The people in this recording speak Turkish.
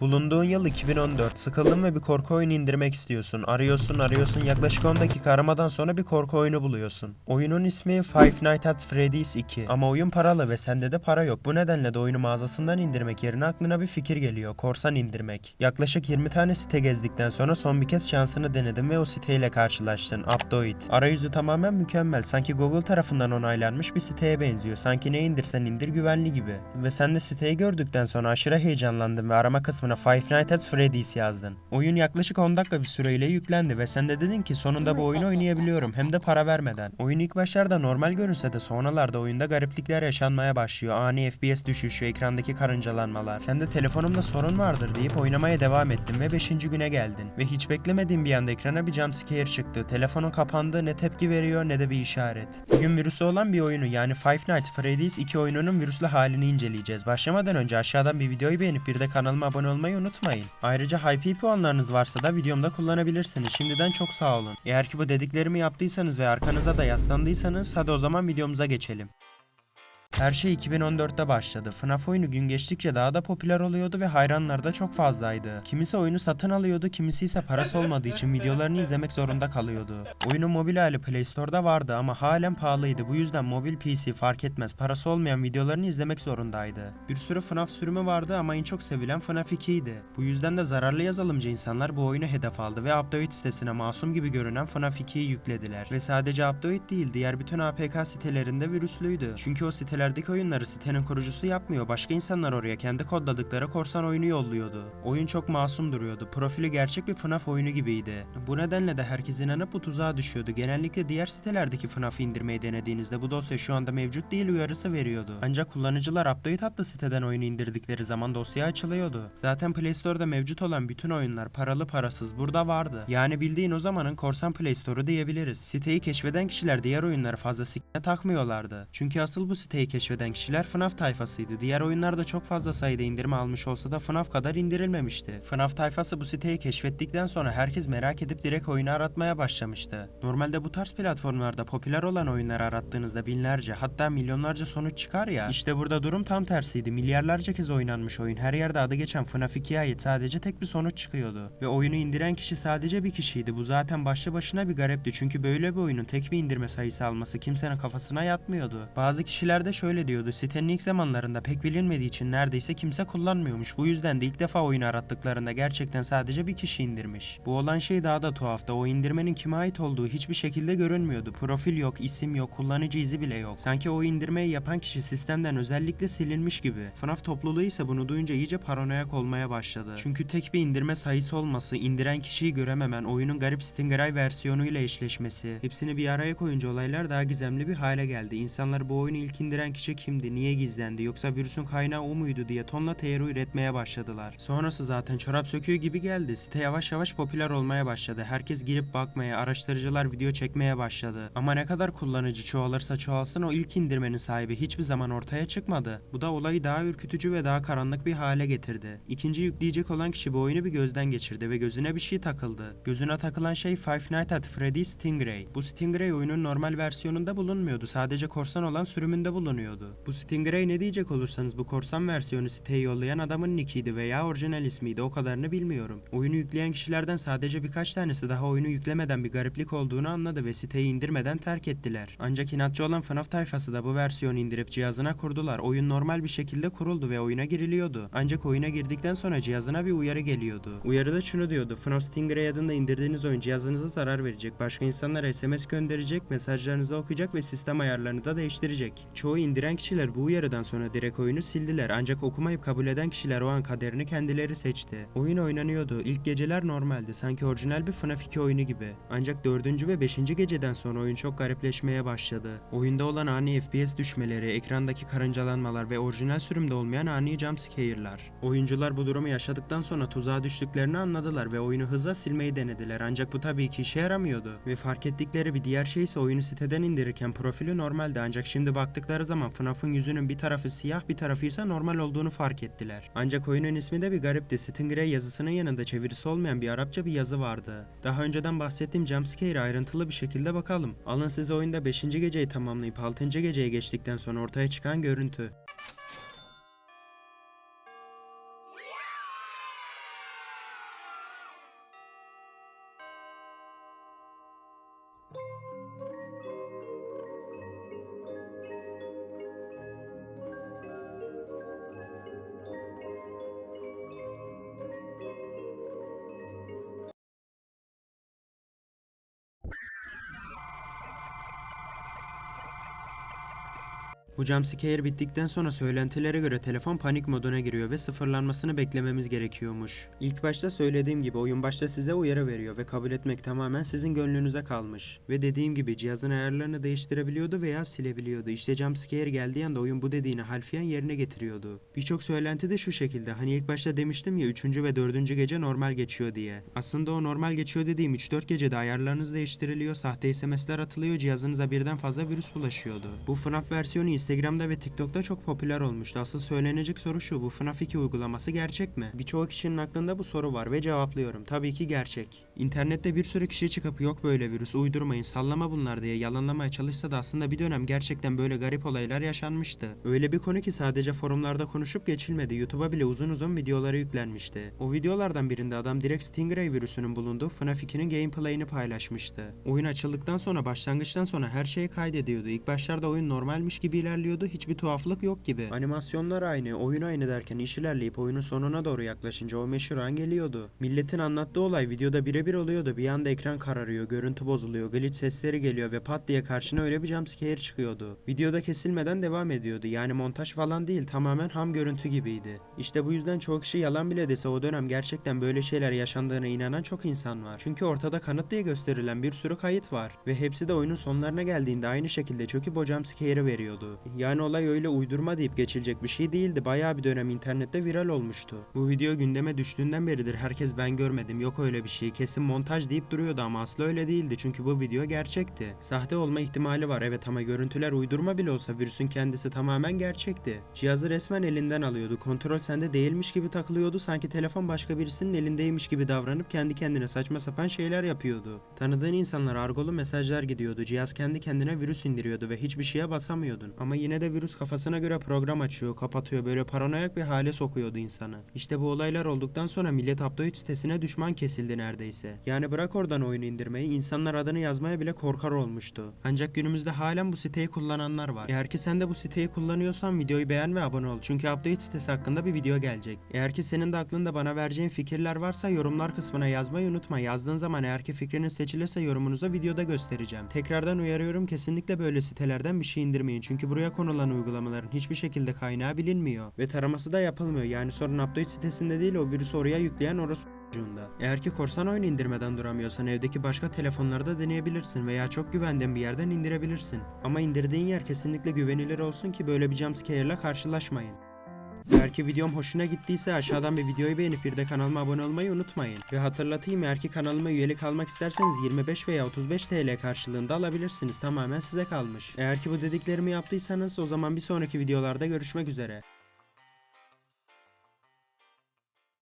Bulunduğun yıl 2014. Sıkıldın ve bir korku oyunu indirmek istiyorsun. Arıyorsun arıyorsun yaklaşık 10 dakika aramadan sonra bir korku oyunu buluyorsun. Oyunun ismi Five Nights at Freddy's 2. Ama oyun paralı ve sende de para yok. Bu nedenle de oyunu mağazasından indirmek yerine aklına bir fikir geliyor. Korsan indirmek. Yaklaşık 20 tane site gezdikten sonra son bir kez şansını denedin ve o siteyle karşılaştın. Updoit. Arayüzü tamamen mükemmel. Sanki Google tarafından onaylanmış bir siteye benziyor. Sanki ne indirsen indir güvenli gibi. Ve sen de siteyi gördükten sonra aşırı heyecanlandın ve arama kısmına Five Nights at Freddy's yazdın. Oyun yaklaşık 10 dakika bir süreyle yüklendi ve sen de dedin ki sonunda bu oyunu oynayabiliyorum hem de para vermeden. Oyun ilk başlarda normal görünse de sonralarda oyunda gariplikler yaşanmaya başlıyor. Ani FPS düşüşü, ekrandaki karıncalanmalar. Sen de telefonumda sorun vardır deyip oynamaya devam ettin ve 5. güne geldin. Ve hiç beklemediğin bir anda ekrana bir jumpscare çıktı. Telefonun kapandı ne tepki veriyor ne de bir işaret. Bugün virüsü olan bir oyunu yani Five Nights Freddy's 2 oyununun virüslü halini inceleyeceğiz. Başlamadan önce aşağıdan bir videoyu beğenip bir de kanalıma abone olmayı unutmayın. Ayrıca Hype puanlarınız varsa da videomda kullanabilirsiniz. Şimdiden çok sağ olun. Eğer ki bu dediklerimi yaptıysanız ve arkanıza da yaslandıysanız hadi o zaman videomuza geçelim. Her şey 2014'te başladı. FNAF oyunu gün geçtikçe daha da popüler oluyordu ve hayranları da çok fazlaydı. Kimisi oyunu satın alıyordu, kimisi ise parası olmadığı için videolarını izlemek zorunda kalıyordu. Oyunun mobil hali Play Store'da vardı ama halen pahalıydı. Bu yüzden mobil PC fark etmez parası olmayan videolarını izlemek zorundaydı. Bir sürü FNAF sürümü vardı ama en çok sevilen FNAF 2 idi. Bu yüzden de zararlı yazılımcı insanlar bu oyunu hedef aldı ve Update sitesine masum gibi görünen FNAF 2'yi yüklediler. Ve sadece Update değil diğer bütün APK sitelerinde virüslüydü. Çünkü o sitelerdeki oyunları sitenin kurucusu yapmıyor. Başka insanlar oraya kendi kodladıkları korsan oyunu yolluyordu. Oyun çok masum duruyordu. Profili gerçek bir FNAF oyunu gibiydi. Bu nedenle de herkes inanıp bu tuzağa düşüyordu. Genellikle diğer sitelerdeki FNAF'ı indirmeyi denediğinizde bu dosya şu anda mevcut değil uyarısı veriyordu. Ancak kullanıcılar Update adlı siteden oyunu indirdikleri zaman dosya açılıyordu. Zaten Play Store'da mevcut olan bütün oyunlar paralı parasız burada vardı. Yani bildiğin o zamanın korsan Play Store'u diyebiliriz. Siteyi keşfeden kişiler diğer oyunları fazla sikine takmıyorlardı. Çünkü asıl bu siteyi keşfeden kişiler FNAF tayfasıydı. Diğer oyunlar da çok fazla sayıda indirme almış olsa da FNAF kadar indirilmemişti. FNAF tayfası bu siteyi keşfettikten sonra herkes merak edip direkt oyunu aratmaya başlamıştı. Normalde bu tarz platformlarda popüler olan oyunları arattığınızda binlerce hatta milyonlarca sonuç çıkar ya. İşte burada durum tam tersiydi. Milyarlarca kez oynanmış oyun. Her yerde adı geçen FNAF 2'ye ait sadece tek bir sonuç çıkıyordu. Ve oyunu indiren kişi sadece bir kişiydi. Bu zaten başlı başına bir garipti. Çünkü böyle bir oyunun tek bir indirme sayısı alması kimsenin kafasına yatmıyordu. Bazı kişiler de şöyle diyordu. Sitenin ilk zamanlarında pek bilinmediği için neredeyse kimse kullanmıyormuş. Bu yüzden de ilk defa oyunu arattıklarında gerçekten sadece bir kişi indirmiş. Bu olan şey daha da tuhaftı. O indirmenin kime ait olduğu hiçbir şekilde görünmüyordu. Profil yok, isim yok, kullanıcı izi bile yok. Sanki o indirmeyi yapan kişi sistemden özellikle silinmiş gibi. FNAF topluluğu ise bunu duyunca iyice paranoyak olmaya başladı. Çünkü tek bir indirme sayısı olması, indiren kişiyi görememen, oyunun garip Stingray versiyonuyla eşleşmesi, hepsini bir araya koyunca olaylar daha gizemli bir hale geldi. İnsanlar bu oyunu ilk indiren kişi kimdi, niye gizlendi, yoksa virüsün kaynağı o muydu diye tonla teori üretmeye başladılar. Sonrası zaten çorap söküğü gibi geldi. Site yavaş yavaş popüler olmaya başladı. Herkes girip bakmaya, araştırıcılar video çekmeye başladı. Ama ne kadar kullanıcı çoğalırsa çoğalsın o ilk indirmenin sahibi hiçbir zaman ortaya çıkmadı. Bu da olayı daha ürkütücü ve daha karanlık bir hale getirdi. İkinci yükleyecek olan kişi bu oyunu bir gözden geçirdi ve gözüne bir şey takıldı. Gözüne takılan şey Five Nights at Freddy's Stingray. Bu Stingray oyunun normal versiyonunda bulunmuyordu. Sadece korsan olan sürümünde bulunuyordu. Bu Stingray ne diyecek olursanız bu korsan versiyonu siteye yollayan adamın nickiydi veya orijinal ismiydi o kadarını bilmiyorum. Oyunu yükleyen kişilerden sadece birkaç tanesi daha oyunu yüklemeden bir gariplik olduğunu anladı ve siteyi indirmeden terk ettiler. Ancak inatçı olan FNAF tayfası da bu versiyonu indirip cihazına kurdular. Oyun normal bir şekilde kuruldu ve oyuna giriliyordu. Ancak oyuna girdikten sonra cihazına bir uyarı geliyordu. Uyarıda şunu diyordu. FNAF Stingray adında indirdiğiniz oyun cihazınıza zarar verecek. Başka insanlara SMS gönderecek, mesajlarınızı okuyacak ve sistem ayarlarını da değiştirecek. Çoğu indiren kişiler bu uyarıdan sonra direkt oyunu sildiler. Ancak okumayıp kabul eden kişiler o an kaderini kendileri seçti. Oyun oynanıyordu. İlk geceler normaldi. Sanki orijinal bir FNAF 2 oyunu gibi. Ancak 4. ve 5. geceden sonra oyun çok garipleşmeye başladı. Oyunda olan ani FPS düşmeleri, ekrandaki karıncalanmalar ve orijinal sürümde olmayan ani jumpscare'lar. Oyuncular bu durumu yaşadıktan sonra tuzağa düştüklerini anladılar ve oyunu hızla silmeyi denediler. Ancak bu tabii ki işe yaramıyordu. Ve fark ettikleri bir diğer şey ise oyunu siteden indirirken profili normaldi. Ancak şimdi baktıkları zaman zaman FNAF'ın yüzünün bir tarafı siyah bir tarafı ise normal olduğunu fark ettiler. Ancak oyunun ismi de bir garipti. Stingray yazısının yanında çevirisi olmayan bir Arapça bir yazı vardı. Daha önceden bahsettiğim jumpscare'e ayrıntılı bir şekilde bakalım. Alın size oyunda 5. geceyi tamamlayıp 6. geceye geçtikten sonra ortaya çıkan görüntü. Thank. Bu jumpscare bittikten sonra söylentilere göre telefon panik moduna giriyor ve sıfırlanmasını beklememiz gerekiyormuş. İlk başta söylediğim gibi oyun başta size uyarı veriyor ve kabul etmek tamamen sizin gönlünüze kalmış. Ve dediğim gibi cihazın ayarlarını değiştirebiliyordu veya silebiliyordu. İşte jumpscare geldiği anda oyun bu dediğini harfiyen yerine getiriyordu. Birçok söylenti de şu şekilde. Hani ilk başta demiştim ya 3. ve 4. gece normal geçiyor diye. Aslında o normal geçiyor dediğim 3-4 gecede ayarlarınız değiştiriliyor, sahte SMS'ler atılıyor, cihazınıza birden fazla virüs bulaşıyordu. Bu FNAF versiyonu Instagram'da ve TikTok'ta çok popüler olmuştu. Asıl söylenecek soru şu, bu FNAF 2 uygulaması gerçek mi? Birçok kişinin aklında bu soru var ve cevaplıyorum. Tabii ki gerçek. İnternette bir sürü kişi çıkıp yok böyle virüs, uydurmayın, sallama bunlar diye yalanlamaya çalışsa da aslında bir dönem gerçekten böyle garip olaylar yaşanmıştı. Öyle bir konu ki sadece forumlarda konuşup geçilmedi. YouTube'a bile uzun uzun videoları yüklenmişti. O videolardan birinde adam direkt Stingray virüsünün bulunduğu FNAF 2'nin gameplay'ini paylaşmıştı. Oyun açıldıktan sonra başlangıçtan sonra her şeyi kaydediyordu. İlk başlarda oyun normalmiş gibi ilerliyordu. Hiçbir tuhaflık yok gibi. Animasyonlar aynı, oyun aynı derken iş ilerleyip oyunun sonuna doğru yaklaşınca o meşhur an geliyordu. Milletin anlattığı olay videoda birebir oluyordu. Bir anda ekran kararıyor, görüntü bozuluyor, glitch sesleri geliyor ve pat diye karşına öyle bir jumpscare çıkıyordu. Videoda kesilmeden devam ediyordu. Yani montaj falan değil, tamamen ham görüntü gibiydi. İşte bu yüzden çoğu kişi yalan bile dese o dönem gerçekten böyle şeyler yaşandığına inanan çok insan var. Çünkü ortada kanıt diye gösterilen bir sürü kayıt var. Ve hepsi de oyunun sonlarına geldiğinde aynı şekilde çöküp o jumpscare'ı veriyordu. Yani olay öyle uydurma deyip geçilecek bir şey değildi. Bayağı bir dönem internette viral olmuştu. Bu video gündeme düştüğünden beridir herkes ben görmedim yok öyle bir şey kesin montaj deyip duruyordu ama aslı öyle değildi çünkü bu video gerçekti. Sahte olma ihtimali var evet ama görüntüler uydurma bile olsa virüsün kendisi tamamen gerçekti. Cihazı resmen elinden alıyordu. Kontrol sende değilmiş gibi takılıyordu. Sanki telefon başka birisinin elindeymiş gibi davranıp kendi kendine saçma sapan şeyler yapıyordu. Tanıdığın insanlara argolu mesajlar gidiyordu. Cihaz kendi kendine virüs indiriyordu ve hiçbir şeye basamıyordun. Ama yine de virüs kafasına göre program açıyor, kapatıyor. Böyle paranoyak bir hale sokuyordu insanı. İşte bu olaylar olduktan sonra millet Upload sitesine düşman kesildi neredeyse. Yani bırak oradan oyunu indirmeyi, insanlar adını yazmaya bile korkar olmuştu. Ancak günümüzde halen bu siteyi kullananlar var. Eğer ki sen de bu siteyi kullanıyorsan videoyu beğen ve abone ol. Çünkü Update sitesi hakkında bir video gelecek. Eğer ki senin de aklında bana vereceğin fikirler varsa yorumlar kısmına yazmayı unutma. Yazdığın zaman eğer ki fikriniz seçilirse yorumunuzu videoda göstereceğim. Tekrardan uyarıyorum kesinlikle böyle sitelerden bir şey indirmeyin. Çünkü buraya konulan uygulamaların hiçbir şekilde kaynağı bilinmiyor. Ve taraması da yapılmıyor. Yani sorun Update sitesinde değil o virüsü oraya yükleyen orası ucunda. Eğer ki korsan oyunu indirmeden duramıyorsan evdeki başka telefonlarda deneyebilirsin veya çok güvendiğin bir yerden indirebilirsin. Ama indirdiğin yer kesinlikle güvenilir olsun ki böyle bir jumpscare ile karşılaşmayın. Eğer ki videom hoşuna gittiyse aşağıdan bir videoyu beğenip bir de kanalıma abone olmayı unutmayın. Ve hatırlatayım eğer ki kanalıma üyelik almak isterseniz 25 veya 35 TL karşılığında alabilirsiniz. Tamamen size kalmış. Eğer ki bu dediklerimi yaptıysanız o zaman bir sonraki videolarda görüşmek üzere.